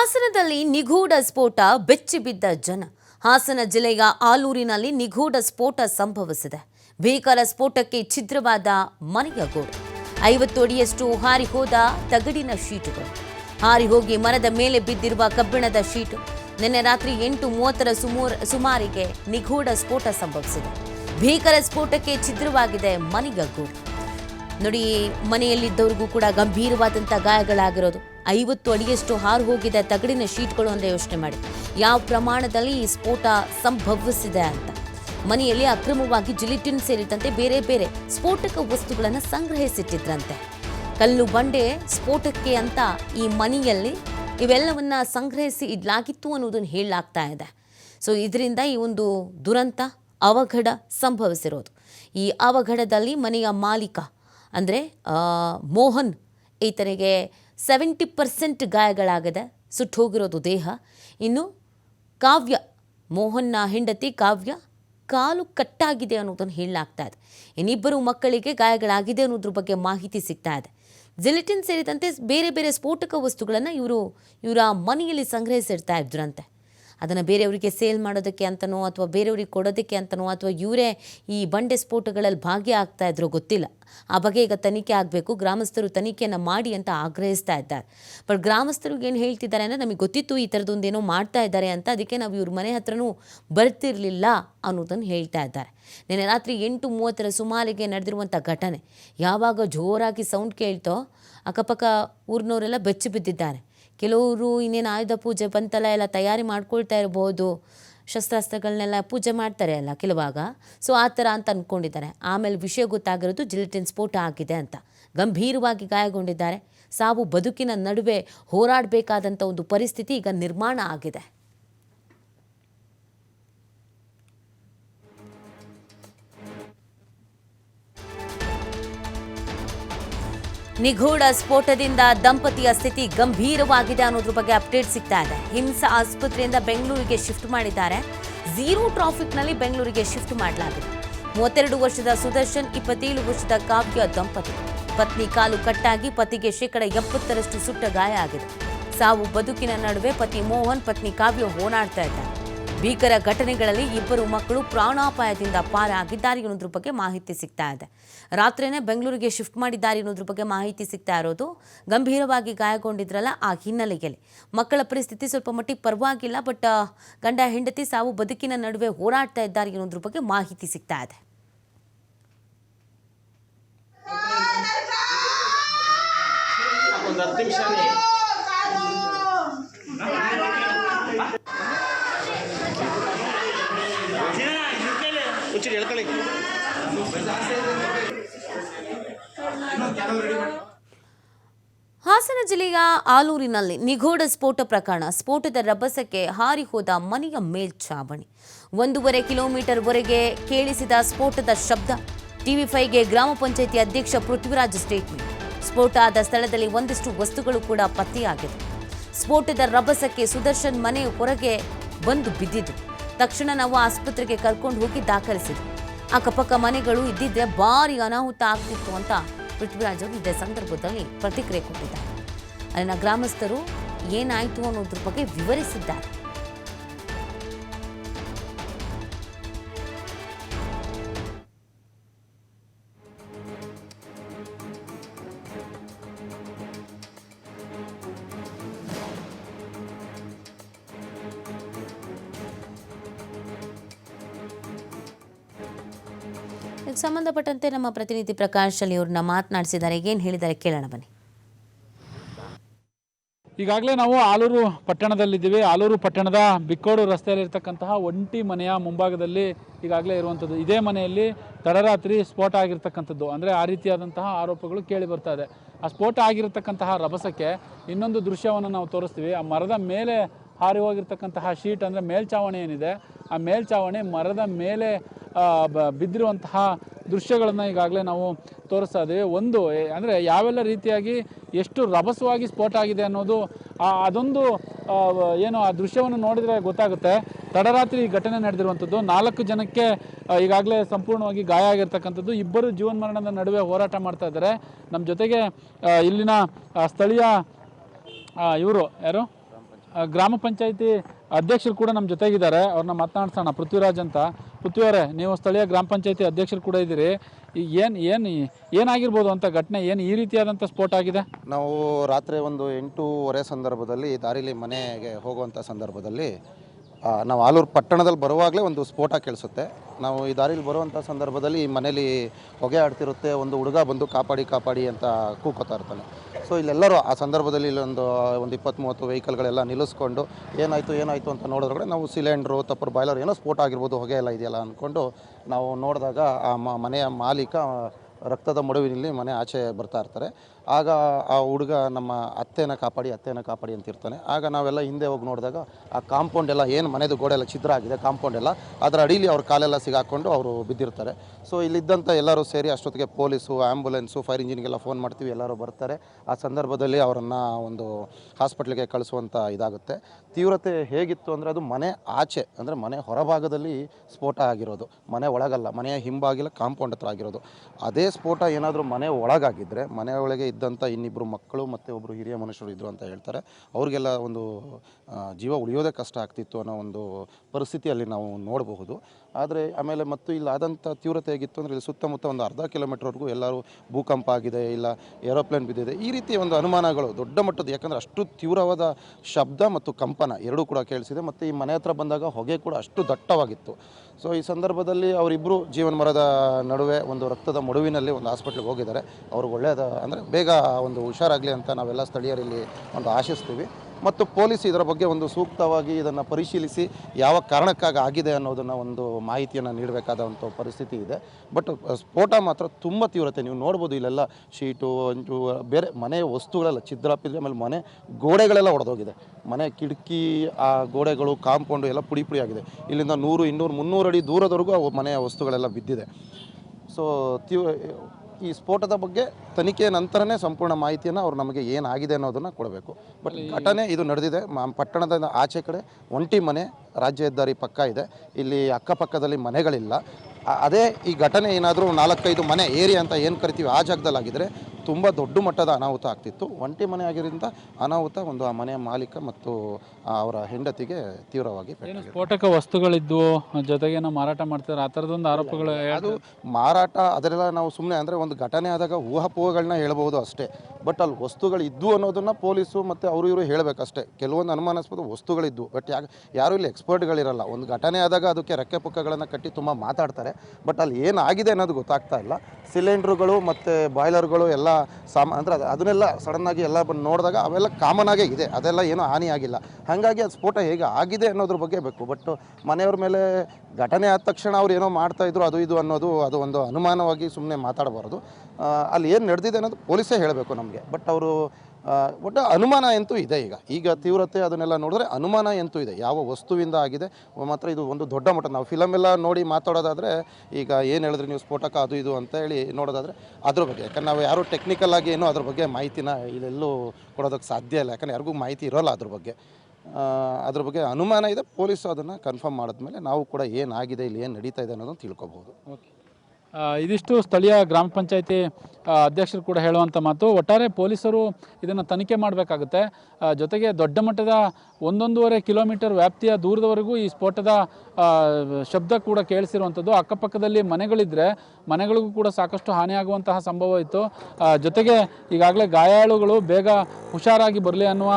ಹಾಸನದಲ್ಲಿ ನಿಗೂಢ ಸ್ಫೋಟ ಬೆಚ್ಚಿಬಿದ್ದ ಜನ. ಹಾಸನ ಜಿಲ್ಲೆಯ ಆಲೂರಿನಲ್ಲಿ ನಿಗೂಢ ಸ್ಫೋಟ ಸಂಭವಿಸಿದೆ. ಭೀಕರ ಸ್ಫೋಟಕ್ಕೆ ಛಿದ್ರವಾದ ಮನೆಯ ಗೋಡೆ ಐವತ್ತು ಅಡಿಯಷ್ಟು ಹಾರಿ ಹೋದ ತಗಡಿನ ಶೀಟುಗಳು. ಹಾರಿ ಹೋಗಿ ಮರದ ಮೇಲೆ ಬಿದ್ದಿರುವ ಕಬ್ಬಿಣದ ಶೀಟು. ನಿನ್ನೆ ರಾತ್ರಿ ಎಂಟು ಮೂವತ್ತರ ಸುಮೂರ್ ಸುಮಾರಿಗೆ ನಿಗೂಢ ಸ್ಫೋಟ ಸಂಭವಿಸಿದೆ. ಭೀಕರ ಸ್ಫೋಟಕ್ಕೆ ಛಿದ್ರವಾಗಿದೆ ಮನೆಯ ಗೋಡೆ ನೋಡಿ, ಮನೆಯಲ್ಲಿದ್ದವ್ರಿಗೂ ಕೂಡ ಗಂಭೀರವಾದಂಥ ಗಾಯಗಳಾಗಿರೋದು. ಐವತ್ತು ಅಡಿಯಷ್ಟು ಹಾರು ಹೋಗಿದೆ ತಗಡಿನ ಶೀಟ್ಗಳು ಅಂತ ಯೋಚನೆ ಮಾಡಿ ಯಾವ ಪ್ರಮಾಣದಲ್ಲಿ ಈ ಸ್ಫೋಟ ಸಂಭವಿಸಿದೆ ಅಂತ. ಮನೆಯಲ್ಲಿ ಅಕ್ರಮವಾಗಿ ಜಿಲಿಟಿನ್ ಸೇರಿದಂತೆ ಬೇರೆ ಬೇರೆ ಸ್ಫೋಟಕ ವಸ್ತುಗಳನ್ನು ಸಂಗ್ರಹಿಸಿಟ್ಟಿದ್ರಂತೆ. ಕಲ್ಲು ಬಂಡೆ ಸ್ಫೋಟಕ್ಕೆ ಅಂತ ಈ ಮನೆಯಲ್ಲಿ ಇವೆಲ್ಲವನ್ನ ಸಂಗ್ರಹಿಸಿ ಇಡ್ಲಾಗಿತ್ತು ಅನ್ನೋದನ್ನು ಹೇಳಲಾಗ್ತಾ ಇದೆ. ಸೊ ಇದರಿಂದ ಈ ಒಂದು ದುರಂತ, ಅವಘಡ ಸಂಭವಿಸಿರೋದು. ಈ ಅವಘಡದಲ್ಲಿ ಮನೆಯ ಮಾಲೀಕ ಅಂದರೆ ಮೋಹನ್ ಈತನಿಗೆ ಸೆವೆಂಟಿ ಪರ್ಸೆಂಟ್ ಗಾಯಗಳಾಗಿದೆ ಸುಟ್ಟು ಹೋಗಿರೋದು ದೇಹ. ಇನ್ನು ಕಾವ್ಯ, ಮೋಹನ್ನ ಹೆಂಡತಿ ಕಾವ್ಯ ಕಾಲು ಕಟ್ಟಾಗಿದೆ ಅನ್ನೋದನ್ನು ಹೇಳಲಾಗ್ತಾ ಇದೆ. ಇನ್ನಿಬ್ಬರು ಮಕ್ಕಳಿಗೆ ಗಾಯಗಳಾಗಿದೆ ಅನ್ನೋದ್ರ ಬಗ್ಗೆ ಮಾಹಿತಿ ಸಿಗ್ತಾ ಇದೆ. ಜಿಲಿಟಿನ್ ಸೇರಿದಂತೆ ಬೇರೆ ಬೇರೆ ಸ್ಫೋಟಕ ವಸ್ತುಗಳನ್ನು ಇವರು, ಇವರ ಮನೆಯಲ್ಲಿ ಸಂಗ್ರಹಿಸಿಡ್ತಾ ಇದ್ರಂತೆ. ಅದನ್ನು ಬೇರೆಯವರಿಗೆ ಸೇಲ್ ಮಾಡೋದಕ್ಕೆ ಅಂತನೋ ಅಥವಾ ಬೇರೆಯವ್ರಿಗೆ ಕೊಡೋದಕ್ಕೆ ಅಂತನೋ ಅಥವಾ ಇವರೇ ಈ ಬಂಡೆ ಸ್ಫೋಟಗಳಲ್ಲಿ ಭಾಗಿಯಾಗ್ತಾ ಇದ್ರೋ ಗೊತ್ತಿಲ್ಲ. ಆ ಬಗ್ಗೆ ಈಗ ತನಿಖೆ ಆಗಬೇಕು, ಗ್ರಾಮಸ್ಥರು ತನಿಖೆಯನ್ನು ಮಾಡಿ ಅಂತ ಆಗ್ರಹಿಸ್ತಾ ಇದ್ದಾರೆ. ಬಟ್ ಗ್ರಾಮಸ್ಥರಿಗೆ ಏನು ಹೇಳ್ತಿದ್ದಾರೆ ಅಂದರೆ, ನಮಗೆ ಗೊತ್ತಿತ್ತು ಈ ಥರದೊಂದೇನೋ ಮಾಡ್ತಾ ಇದ್ದಾರೆ ಅಂತ, ಅದಕ್ಕೆ ನಾವು ಇವ್ರ ಮನೆ ಹತ್ರನೂ ಬರ್ತಿರಲಿಲ್ಲ ಅನ್ನೋದನ್ನು ಹೇಳ್ತಾ ಇದ್ದಾರೆ. ನಿನ್ನೆ ರಾತ್ರಿ ಎಂಟು ಮೂವತ್ತರ ಸುಮಾರಿಗೆ ನಡೆದಿರುವಂಥ ಘಟನೆ. ಯಾವಾಗ ಜೋರಾಗಿ ಸೌಂಡ್ ಕೇಳ್ತೋ, ಅಕ್ಕಪಕ್ಕ ಊರಿನವರೆಲ್ಲ ಬೆಚ್ಚಿ ಬಿದ್ದಿದ್ದಾರೆ. ಕೆಲವರು ಇನ್ನೇನು ಆಯುಧ ಪೂಜೆ ಬಂತಲ್ಲ ಎಲ್ಲ ತಯಾರಿ ಮಾಡ್ಕೊಳ್ತಾ ಇರ್ಬೋದು. ಶಸ್ತ್ರಾಸ್ತ್ರಗಳನ್ನೆಲ್ಲ ಪೂಜೆ ಮಾಡ್ತಾರೆ ಅಲ್ಲ ಕೆಲವಾಗ. ಸೊ ಆ ಥರ ಅಂತ ಅಂದ್ಕೊಂಡಿದ್ದಾರೆ ಆಮೇಲೆ ವಿಷಯ ಗೊತ್ತಾಗಿರೋದು ಜಿಲಿಟಿನ್ ಸ್ಫೋಟ ಆಗಿದೆ ಅಂತ. ಗಂಭೀರವಾಗಿ ಗಾಯಗೊಂಡಿದ್ದಾರೆ. ಸಾವು ಬದುಕಿನ ನಡುವೆ ಹೋರಾಡಬೇಕಾದಂಥ ಒಂದು ಪರಿಸ್ಥಿತಿ ಈಗ ನಿರ್ಮಾಣ ಆಗಿದೆ. ನಿಗೂಢ ಸ್ಫೋಟದಿಂದ ದಂಪತಿಯ ಸ್ಥಿತಿ ಗಂಭೀರವಾಗಿದೆ ಅನ್ನೋದ್ರ ಬಗ್ಗೆ ಅಪ್ಡೇಟ್ ಸಿಗ್ತಾ ಇದೆ. ಹಿಂಸಾ ಆಸ್ಪತ್ರೆಯಿಂದ ಬೆಂಗಳೂರಿಗೆ ಶಿಫ್ಟ್ ಮಾಡಿದ್ದಾರೆ. ಝೀರೋ ಟ್ರಾಫಿಕ್ನಲ್ಲಿ ಬೆಂಗಳೂರಿಗೆ ಶಿಫ್ಟ್ ಮಾಡಲಾಗಿದೆ. ಮೂವತ್ತೆರಡು ವರ್ಷದ ಸುದರ್ಶನ್, ಇಪ್ಪತ್ತೇಳು ವರ್ಷದ ಕಾವ್ಯ ದಂಪತಿ. ಪತ್ನಿ ಕಾಲು ಕಟ್ಟಾಗಿ ಪತಿಗೆ ಶೇಕಡ ಎಪ್ಪತ್ತರಷ್ಟು ಸುಟ್ಟ ಗಾಯ ಆಗಿದೆ. ಸಾವು ಬದುಕಿನ ನಡುವೆ ಪತಿ ಮೋಹನ್, ಪತ್ನಿ ಕಾವ್ಯ ಓಡಾಡ್ತಾ ಇದ್ದಾರೆ. ಭೀಕರ ಘಟನೆಗಳಲ್ಲಿ ಇಬ್ಬರು ಮಕ್ಕಳು ಪ್ರಾಣಾಪಾಯದಿಂದ ಪಾರಾಗಿದ್ದಾರೆ ಅನ್ನೋದ್ರ ಬಗ್ಗೆ ಮಾಹಿತಿ ಸಿಗ್ತಾ ಇದೆ. ರಾತ್ರಿನೇ ಬೆಂಗಳೂರಿಗೆ ಶಿಫ್ಟ್ ಮಾಡಿದ್ದಾರೆ ಅನ್ನೋದ್ರ ಬಗ್ಗೆ ಮಾಹಿತಿ ಸಿಗ್ತಾ ಇರೋದು ಗಂಭೀರವಾಗಿ ಗಾಯಗೊಂಡಿದ್ರಲ್ಲ ಆ ಹಿನ್ನೆಲೆಯಲ್ಲಿ. ಮಕ್ಕಳ ಪರಿಸ್ಥಿತಿ ಸ್ವಲ್ಪ ಮಟ್ಟಿಗೆ ಪರವಾಗಿಲ್ಲ, ಬಟ್ ಗಂಡ, ಹೆಂಡತಿ ಸಾವು ಬದುಕಿನ ನಡುವೆ ಹೋರಾಡ್ತಾ ಇದ್ದಾರೆ ಅನ್ನೋದ್ರ ಬಗ್ಗೆ ಮಾಹಿತಿ ಸಿಗ್ತಾ ಇದೆ. ಒಂದು ಹತ್ತು ನಿಮಿಷನೇ ಹುಚ್ಚರಿ ಹೇಳ್ಕೊಳ್ಳಿ ಹಾಸನ ಜಿಲ್ಲೆಯ ಆಲೂರಿನಲ್ಲಿ ನಿಗೂಢ ಸ್ಫೋಟ ಪ್ರಕರಣ. ಸ್ಫೋಟದ ರಭಸಕ್ಕೆ ಹಾರಿ ಹೋದ ಮನೆಯ ಮೇಲ್ಛಾವಣಿ ಒಂದೂವರೆ ಕಿಲೋಮೀಟರ್ವರೆಗೆ ಕೇಳಿಸಿದ ಸ್ಫೋಟದ ಶಬ್ದ. ಟಿವಿ ಫೈವ್ಗೆ ಗ್ರಾಮ ಪಂಚಾಯಿತಿ ಅಧ್ಯಕ್ಷ ಪೃಥ್ವಿರಾಜ್ ಸ್ಟೇಟ್ಮೆಂಟ್. ಸ್ಫೋಟ ಆದ ಸ್ಥಳದಲ್ಲಿ ಒಂದಿಷ್ಟು ವಸ್ತುಗಳು ಕೂಡ ಪತ್ತೆಯಾಗಿದೆ ಸ್ಫೋಟದ ರಭಸಕ್ಕೆ ಸುದರ್ಶನ್ ಮನೆಯ ಹೊರಗೆ ಬಂದು ಬಿದ್ದಿದ್ದು. ತಕ್ಷಣ ನಾವು ಆಸ್ಪತ್ರೆಗೆ ಕರ್ಕೊಂಡು ಹೋಗಿ ದಾಖಲಿಸಿದ್ವಿ. ಅಕ್ಕಪಕ್ಕ ಮನೆಗಳು ಇದ್ದಿದ್ರೆ ಭಾರಿ ಅನಾಹುತ ಆಗ್ತಿತ್ತು ಅಂತ ಪೃಥ್ವಿರಾಜ್ ಅವರು ಇದೇ ಸಂದರ್ಭದಲ್ಲಿ ಪ್ರತಿಕ್ರಿಯೆ ಕೊಟ್ಟಿದ್ದಾರೆ. ಅಲ್ಲಿನ ಗ್ರಾಮಸ್ಥರು ಏನಾಯಿತು ಅನ್ನೋದ್ರ ಬಗ್ಗೆ ವಿವರಿಸಿದ್ದಾರೆ. ಸಂಬಂಧಪಟ್ಟಂತೆ ನಮ್ಮ ಪ್ರತಿನಿಧಿ ಪ್ರಕಾಶ್ ಅಲ್ಲಿ ಅವ್ರನ್ನ ಮಾತನಾಡಿಸಿದ್ದಾರೆ. ಏನು ಹೇಳಿದ್ದಾರೆ ಕೇಳೋಣ ಬನ್ನಿ. ಈಗಾಗಲೇ ನಾವು ಆಲೂರು ಪಟ್ಟಣದಲ್ಲಿದ್ದೀವಿ. ಆಲೂರು ಪಟ್ಟಣದ ಬಿಕ್ಕೋಡು ರಸ್ತೆಯಲ್ಲಿರ್ತಕ್ಕಂತಹ ಒಂಟಿ ಮನೆಯ ಮುಂಭಾಗದಲ್ಲಿ ಈಗಾಗಲೇ ಇರುವಂಥದ್ದು. ಇದೇ ಮನೆಯಲ್ಲಿ ತಡರಾತ್ರಿ ಸ್ಫೋಟ ಆಗಿರ್ತಕ್ಕಂಥದ್ದು. ಅಂದರೆ ಆ ರೀತಿಯಾದಂತಹ ಆರೋಪಗಳು ಕೇಳಿ ಬರ್ತಾ ಇದೆ. ಆ ಸ್ಫೋಟ ಆಗಿರತಕ್ಕಂತಹ ರಭಸಕ್ಕೆ ಇನ್ನೊಂದು ದೃಶ್ಯವನ್ನು ನಾವು ತೋರಿಸ್ತೀವಿ. ಆ ಮರದ ಮೇಲೆ ಹಾರಿ ಹೋಗಿರ್ತಕ್ಕಂತಹ ಶೀಟ್ ಅಂದರೆ ಮೇಲ್ಛಾವಣಿ ಏನಿದೆ, ಆ ಮೇಲ್ಛಾವಣಿ ಮರದ ಮೇಲೆ ಬಿದ್ದಿರುವಂತಹ ದೃಶ್ಯಗಳನ್ನು ಈಗಾಗಲೇ ನಾವು ತೋರಿಸ್ತಾ ಇದ್ದೀವಿ ಒಂದು ಅಂದರೆ ಯಾವೆಲ್ಲ ರೀತಿಯಾಗಿ ಎಷ್ಟು ರಭಸವಾಗಿ ಸ್ಫೋಟ ಆಗಿದೆ ಅನ್ನೋದು ಅದೊಂದು ಏನು, ಆ ದೃಶ್ಯವನ್ನು ನೋಡಿದರೆ ಗೊತ್ತಾಗುತ್ತೆ. ತಡರಾತ್ರಿ ಈ ಘಟನೆ ನಡೆದಿರುವಂಥದ್ದು. ನಾಲ್ಕು ಜನಕ್ಕೆ ಈಗಾಗಲೇ ಸಂಪೂರ್ಣವಾಗಿ ಗಾಯ ಆಗಿರ್ತಕ್ಕಂಥದ್ದು. ಇಬ್ಬರು ಜೀವನ್ಮರಣದ ನಡುವೆ ಹೋರಾಟ ಮಾಡ್ತಾ ಇದ್ದಾರೆ. ನಮ್ಮ ಜೊತೆಗೆ ಇಲ್ಲಿನ ಸ್ಥಳೀಯ ಇವರು ಯಾರು? ಗ್ರಾಮ ಪಂಚಾಯಿತಿ ಅಧ್ಯಕ್ಷರು ಕೂಡ ನಮ್ಮ ಜೊತೆಗಿದ್ದಾರೆ. ಅವ್ರನ್ನ ಮಾತನಾಡ್ಸೋಣ. ಪೃಥ್ವಿರಾಜ್ ಅಂತ. ಪೃಥ್ವಿಯವರೇ ನೀವು ಸ್ಥಳೀಯ ಗ್ರಾಮ ಪಂಚಾಯತಿ ಅಧ್ಯಕ್ಷರು ಕೂಡ ಇದ್ದೀರಿ. ಏನು ಏನು, ಏನಾಗಿರ್ಬೋದು ಅಂತ ಘಟನೆ? ಏನು ಈ ರೀತಿಯಾದಂಥ ಸ್ಫೋಟ ಆಗಿದೆ? ನಾವು ರಾತ್ರಿ ಒಂದು ಎಂಟೂವರೆ ಸಂದರ್ಭದಲ್ಲಿ ದಾರಿಲಿ ಮನೆಗೆ ಹೋಗುವಂಥ ಸಂದರ್ಭದಲ್ಲಿ ನಾವು ಆಲೂರು ಪಟ್ಟಣದಲ್ಲಿ ಬರುವಾಗಲೇ ಒಂದು ಸ್ಫೋಟ ಕೇಳಿಸುತ್ತೆ. ನಾವು ಈ ದಾರಿಲಿ ಬರುವಂಥ ಸಂದರ್ಭದಲ್ಲಿ ಈ ಮನೇಲಿ ಹೊಗೆ ಆಡ್ತಿರುತ್ತೆ ಒಂದು ಹುಡುಗ ಬಂದು ಕಾಪಾಡಿ ಕಾಪಾಡಿ ಅಂತ ಕೂಕೋತಾ ಇರ್ತಾನೆ. ಸೊ ಇಲ್ಲೆಲ್ಲರೂ ಆ ಸಂದರ್ಭದಲ್ಲಿ ಇಲ್ಲೊಂದು ಒಂದು ಇಪ್ಪತ್ತು ಮೂವತ್ತು ವೆಹಿಕಲ್ಗಳೆಲ್ಲ ನಿಲ್ಲಿಸ್ಕೊಂಡು ಏನಾಯಿತು ಏನಾಯಿತು ಅಂತ ನೋಡಿದ್ರೆ ನಾವು ಸಿಲಿಂಡ್ರು ತಪ್ಪರು ಬಾಯ್ಲರ್ ಏನೋ ಸ್ಫೋಟ ಆಗಿರ್ಬೋದು, ಹೊಗೆ ಎಲ್ಲ ಇದೆಯಲ್ಲ ಅಂದ್ಕೊಂಡು ನಾವು ನೋಡಿದಾಗ ಆ ಮನೆಯ ಮಾಲೀಕ ರಕ್ತದ ಮಡುವಿನಲ್ಲಿ ಮನೆ ಆಚೆ ಬರ್ತಾ ಇರ್ತಾರೆ. ಆಗ ಆ ಹುಡುಗ ನಮ್ಮ ಅತ್ತೆನ ಕಾಪಾಡಿ ಅತ್ತೆನ ಕಾಪಾಡಿ ಅಂತ ಇರ್ತಾನೆ. ಆಗ ನಾವೆಲ್ಲ ಹಿಂದೆ ಹೋಗಿ ನೋಡಿದಾಗ ಆ ಕಾಂಪೌಂಡ್ ಎಲ್ಲ ಏನು ಮನೆದು ಗೋಡೆ ಎಲ್ಲ ಛಿದ್ರ ಆಗಿದೆ ಕಾಂಪೌಂಡ್ ಎಲ್ಲ. ಅದರ ಅಡಿಲಿ ಅವ್ರ ಕಾಲೆಲ್ಲ ಸಿಗಾಕೊಂಡು ಅವರು ಬಿದ್ದಿರ್ತಾರೆ. ಸೊ ಇಲ್ಲಿದ್ದಂಥ ಎಲ್ಲರೂ ಸೇರಿ ಅಷ್ಟೊತ್ತಿಗೆ ಪೊಲೀಸು ಆ್ಯಂಬುಲೆನ್ಸು ಫೈರ್ ಇಂಜಿನ್ಗೆಲ್ಲ ಫೋನ್ ಮಾಡ್ತೀವಿ, ಎಲ್ಲರೂ ಬರ್ತಾರೆ. ಆ ಸಂದರ್ಭದಲ್ಲಿ ಅವರನ್ನು ಒಂದು ಹಾಸ್ಪಿಟ್ಲಿಗೆ ಕಳಿಸುವಂಥ ಇದಾಗುತ್ತೆ. ತೀವ್ರತೆ ಹೇಗಿತ್ತು ಅಂದರೆ ಅದು ಮನೆ ಆಚೆ, ಅಂದರೆ ಮನೆ ಹೊರಭಾಗದಲ್ಲಿ ಸ್ಫೋಟ ಆಗಿರೋದು. ಮನೆ ಒಳಗಲ್ಲ, ಮನೆಯ ಹಿಂಬಾಗಿಲ ಕಾಂಪೌಂಡ್ ಹತ್ರ ಆಗಿರೋದು. ಅದೇ ಸ್ಫೋಟ ಏನಾದರೂ ಮನೆ ಒಳಗಾಗಿದ್ದರೆ ಮನೆ ಒಳಗೆ ಇದ್ದಂಥ ಇನ್ನಿಬ್ಬರು ಮಕ್ಕಳು ಮತ್ತು ಒಬ್ಬರು ಹಿರಿಯ ಮನುಷ್ಯರು ಇದ್ದರು ಅಂತ ಹೇಳ್ತಾರೆ, ಅವ್ರಿಗೆಲ್ಲ ಒಂದು ಜೀವ ಉಳಿಯೋದೇ ಕಷ್ಟ ಆಗ್ತಿತ್ತು ಅನ್ನೋ ಒಂದು ಪರಿಸ್ಥಿತಿಯಲ್ಲಿ ನಾವು ನೋಡಬಹುದು. ಆದರೆ ಆಮೇಲೆ ಮತ್ತು ಇಲ್ಲಿ ಆದಂಥ ತೀವ್ರತೆ ಆಗಿತ್ತು ಅಂದರೆ ಇಲ್ಲಿ ಸುತ್ತಮುತ್ತ ಒಂದು ಅರ್ಧ ಕಿಲೋಮೀಟ್ರ್ವರೆಗೂ ಎಲ್ಲರೂ ಭೂಕಂಪ ಆಗಿದೆ, ಇಲ್ಲ ಏರೋಪ್ಲೇನ್ ಬಿದ್ದಿದೆ. ಈ ರೀತಿಯ ಒಂದು ಅನುಮಾನಗಳು ದೊಡ್ಡ ಮಟ್ಟದ ಯಾಕಂದರೆ ಅಷ್ಟು ತೀವ್ರವಾದ ಶಬ್ದ ಮತ್ತು ಕಂಪನ ಎರಡೂ ಕೂಡ ಕೇಳಿಸಿದೆ. ಮತ್ತು ಈ ಮನೆ ಹತ್ರ ಬಂದಾಗ ಹೊಗೆ ಕೂಡ ಅಷ್ಟು ದಟ್ಟವಾಗಿತ್ತು. ಸೊ ಈ ಸಂದರ್ಭದಲ್ಲಿ ಅವರಿಬ್ಬರು ಜೀವನ ಮರದ ನಡುವೆ ಒಂದು ರಕ್ತದ ಮಡುವಿನಲ್ಲಿ ಒಂದು ಹಾಸ್ಪಿಟ್ಲಿಗೆ ಹೋಗಿದ್ದಾರೆ. ಅವ್ರಿಗೆ ಒಳ್ಳೆಯದ ಅಂದರೆ ಬೇಗ ಒಂದು ಹುಷಾರಾಗಲಿ ಅಂತ ನಾವೆಲ್ಲ ಸ್ಥಳೀಯರಲ್ಲಿ ಒಂದು ಆಶಿಸ್ತೀವಿ. ಮತ್ತು ಪೊಲೀಸ್ ಇದರ ಬಗ್ಗೆ ಒಂದು ಸೂಕ್ತವಾಗಿ ಇದನ್ನು ಪರಿಶೀಲಿಸಿ ಯಾವ ಕಾರಣಕ್ಕಾಗಿ ಆಗಿದೆ ಅನ್ನೋದನ್ನು ಒಂದು ಮಾಹಿತಿಯನ್ನು ನೀಡಬೇಕಾದಂಥ ಪರಿಸ್ಥಿತಿ ಇದೆ. ಬಟ್ ಸ್ಫೋಟ ಮಾತ್ರ ತುಂಬ ತೀವ್ರತೆ. ನೀವು ನೋಡ್ಬೋದು ಇಲ್ಲೆಲ್ಲ ಶೀಟು ಅಂಚು ಬೇರೆ ಮನೆಯ ವಸ್ತುಗಳೆಲ್ಲ ಚಿದ್ರಾಪಿದ್ರೆ ಆಮೇಲೆ ಮನೆ ಗೋಡೆಗಳೆಲ್ಲ ಒಡೆದೋಗಿದೆ. ಮನೆ ಕಿಟಕಿ, ಆ ಗೋಡೆಗಳು, ಕಾಂಪೌಂಡು ಎಲ್ಲ ಪುಡಿ ಪುಡಿ ಇಲ್ಲಿಂದ ನೂರು, ಇನ್ನೂರು, ಮುನ್ನೂರು ಅಡಿ ದೂರದವರೆಗೂ ಮನೆಯ ವಸ್ತುಗಳೆಲ್ಲ ಬಿದ್ದಿದೆ. ಸೊ ತೀವ್ರ ಈ ಸ್ಫೋಟದ ಬಗ್ಗೆ ತನಿಖೆಯ ನಂತರನೇ ಸಂಪೂರ್ಣ ಮಾಹಿತಿಯನ್ನು ಅವ್ರು ನಮಗೆ ಏನಾಗಿದೆ ಅನ್ನೋದನ್ನು ಕೊಡಬೇಕು. ಬಟ್ ಘಟನೆ ಇದು ನಡೆದಿದೆ. ಪಟ್ಟಣದ ಆಚೆ ಕಡೆ ಒಂಟಿ ಮನೆ ರಾಜ್ಯ ಹೆದ್ದಾರಿ ಪಕ್ಕ ಇದೆ. ಇಲ್ಲಿ ಅಕ್ಕಪಕ್ಕದಲ್ಲಿ ಮನೆಗಳಿಲ್ಲ. ಅದೇ ಈ ಘಟನೆ ಏನಾದರೂ ನಾಲ್ಕೈದು ಮನೆ ಏರಿಯಾ ಅಂತ ಏನು ಕರಿತೀವಿ ಆ ಜಾಗದಲ್ಲಿ ಆಗಿದ್ರೆ ತುಂಬ ದೊಡ್ಡ ಮಟ್ಟದ ಅನಾಹುತ ಆಗ್ತಿತ್ತು. ಒಂಟಿ ಮನೆ ಆಗಿರೋದ್ರಿಂದ ಅನಾಹುತ ಒಂದು ಆ ಮನೆಯ ಮಾಲೀಕ ಮತ್ತು ಅವರ ಹೆಂಡತಿಗೆ ತೀವ್ರವಾಗಿ ಸ್ಫೋಟಕ ವಸ್ತುಗಳಿದ್ವು ಜೊತೆಗೆ ನಾವು ಮಾರಾಟ ಮಾಡ್ತಾರೆ ಆ ಥರದೊಂದು ಆರೋಪಗಳು ಅದು ಮಾರಾಟ ಅದರೆಲ್ಲ ನಾವು ಸುಮ್ಮನೆ ಅಂದರೆ ಒಂದು ಘಟನೆ ಆದಾಗ ಊಹಾಪೋಹಗಳನ್ನ ಹೇಳ್ಬೋದು ಅಷ್ಟೇ. ಬಟ್ ಅಲ್ಲಿ ವಸ್ತುಗಳು ಇದ್ವು ಅನ್ನೋದನ್ನು ಪೊಲೀಸು ಮತ್ತು ಅವರು ಇವರು ಹೇಳಬೇಕಷ್ಟೇ. ಕೆಲವೊಂದು ಅನುಮಾನಾಸ್ಪದ ವಸ್ತುಗಳಿದ್ವು. ಬಟ್ ಯಾಕೆ ಯಾರೂ ಇಲ್ಲಿ ಎಕ್ಸ್ಪರ್ಟ್ಗಳಿರಲ್ಲ ಒಂದು ಘಟನೆ ಆದಾಗ ಅದಕ್ಕೆ ರೆಕ್ಕೆ ಪುಕ್ಕಗಳನ್ನು ಕಟ್ಟಿ ತುಂಬ ಮಾತಾಡ್ತಾರೆ. ಬಟ್ ಅಲ್ಲಿ ಏನಾಗಿದೆ ಅನ್ನೋದು ಗೊತ್ತಾಗ್ತಾ ಇಲ್ಲ. ಸಿಲಿಂಡ್ರುಗಳು ಮತ್ತು ಬಾಯ್ಲರ್ಗಳು ಎಲ್ಲ ಸಾಮ, ಅಂದರೆ ಅದು, ಅದನ್ನೆಲ್ಲ ಸಡನ್ನಾಗಿ ಎಲ್ಲ ಬಂದು ನೋಡಿದಾಗ ಅವೆಲ್ಲ ಕಾಮನ್ ಆಗೇ ಇದೆ. ಅದೆಲ್ಲ ಏನೂ ಹಾನಿ ಆಗಿಲ್ಲ. ಹಾಗಾಗಿ ಅದು ಸ್ಫೋಟ ಹೇಗೆ ಆಗಿದೆ ಅನ್ನೋದ್ರ ಬಗ್ಗೆ ಬೇಕು. ಬಟ್ ಮನೆಯವ್ರ ಮೇಲೆ ಘಟನೆ ಆದ ತಕ್ಷಣ ಅವ್ರು ಏನೋ ಮಾಡ್ತಾ ಇದ್ರು, ಅದು ಇದು ಅನ್ನೋದು, ಅದು ಒಂದು ಅನುಮಾನವಾಗಿ ಸುಮ್ಮನೆ ಮಾತಾಡಬಾರ್ದು. ಅಲ್ಲಿ ಏನು ನಡೆದಿದೆ ಅನ್ನೋದು ಪೊಲೀಸೇ ಹೇಳಬೇಕು ನಮಗೆ. ಬಟ್ ಅವರು ಒಟ್ಟು ಅನುಮಾನ ಅಂತೂ ಇದೆ ಈಗ. ಈಗ ತೀವ್ರತೆ ಅದನ್ನೆಲ್ಲ ನೋಡಿದ್ರೆ ಅನುಮಾನ ಎಂತೂ ಇದೆ. ಯಾವ ವಸ್ತುವಿಂದ ಆಗಿದೆ? ಮಾತ್ರ ಇದು ಒಂದು ದೊಡ್ಡ ಮಟ್ಟ. ನಾವು ಫಿಲಮ್ ಎಲ್ಲ ನೋಡಿ ಮಾತಾಡೋದಾದರೆ ಈಗ ಏನು ಹೇಳಿದ್ರೆ ನೀವು, ಸ್ಫೋಟಕ ಅದು ಇದು ಅಂತ ಹೇಳಿ ನೋಡೋದಾದರೆ ಅದ್ರ ಬಗ್ಗೆ. ಯಾಕಂದ್ರೆ ನಾವು ಯಾರು ಟೆಕ್ನಿಕಲ್ ಆಗಿ ಏನೋ ಅದ್ರ ಬಗ್ಗೆ ಮಾಹಿತಿನ ಇಲ್ಲೆಲ್ಲೂ ಕೊಡೋದಕ್ಕೆ ಸಾಧ್ಯ ಇಲ್ಲ. ಯಾಕಂದರೆ ಯಾರಿಗೂ ಮಾಹಿತಿ ಇರೋಲ್ಲ ಅದ್ರ ಬಗ್ಗೆ. ಅದ್ರ ಬಗ್ಗೆ ಅನುಮಾನ ಇದೆ. ಪೊಲೀಸು ಅದನ್ನು ಕನ್ಫರ್ಮ್ ಮಾಡಿದ್ಮೇಲೆ ನಾವು ಕೂಡ ಏನಾಗಿದೆ, ಇಲ್ಲಿ ಏನು ನಡೀತಾ ಇದೆ ಅನ್ನೋದನ್ನು ತಿಳ್ಕೊಬೋದು ಓಕೆ. ಇದಿಷ್ಟು ಸ್ಥಳೀಯ ಗ್ರಾಮ ಪಂಚಾಯಿತಿ ಅಧ್ಯಕ್ಷರು ಕೂಡ ಹೇಳುವಂಥ ಮಾತು. ಒಟ್ಟಾರೆ ಪೊಲೀಸರು ಇದನ್ನು ತನಿಖೆ ಮಾಡಬೇಕಾಗುತ್ತೆ. ಜೊತೆಗೆ ದೊಡ್ಡ ಮಟ್ಟದ ಒಂದೊಂದೂವರೆ ಕಿಲೋಮೀಟರ್ ವ್ಯಾಪ್ತಿಯ ದೂರದವರೆಗೂ ಈ ಸ್ಫೋಟದ ಶಬ್ದ ಕೂಡ ಕೇಳಿಸಿರುವಂಥದ್ದು ಅಕ್ಕಪಕ್ಕದಲ್ಲಿ ಮನೆಗಳಿದ್ದರೆ ಮನೆಗಳಿಗೂ ಕೂಡ ಸಾಕಷ್ಟು ಹಾನಿಯಾಗುವಂತಹ ಸಂಭವ ಇತ್ತು. ಜೊತೆಗೆ ಈಗಾಗಲೇ ಗಾಯಾಳುಗಳು ಬೇಗ ಹುಷಾರಾಗಿ ಬರಲಿ ಅನ್ನುವ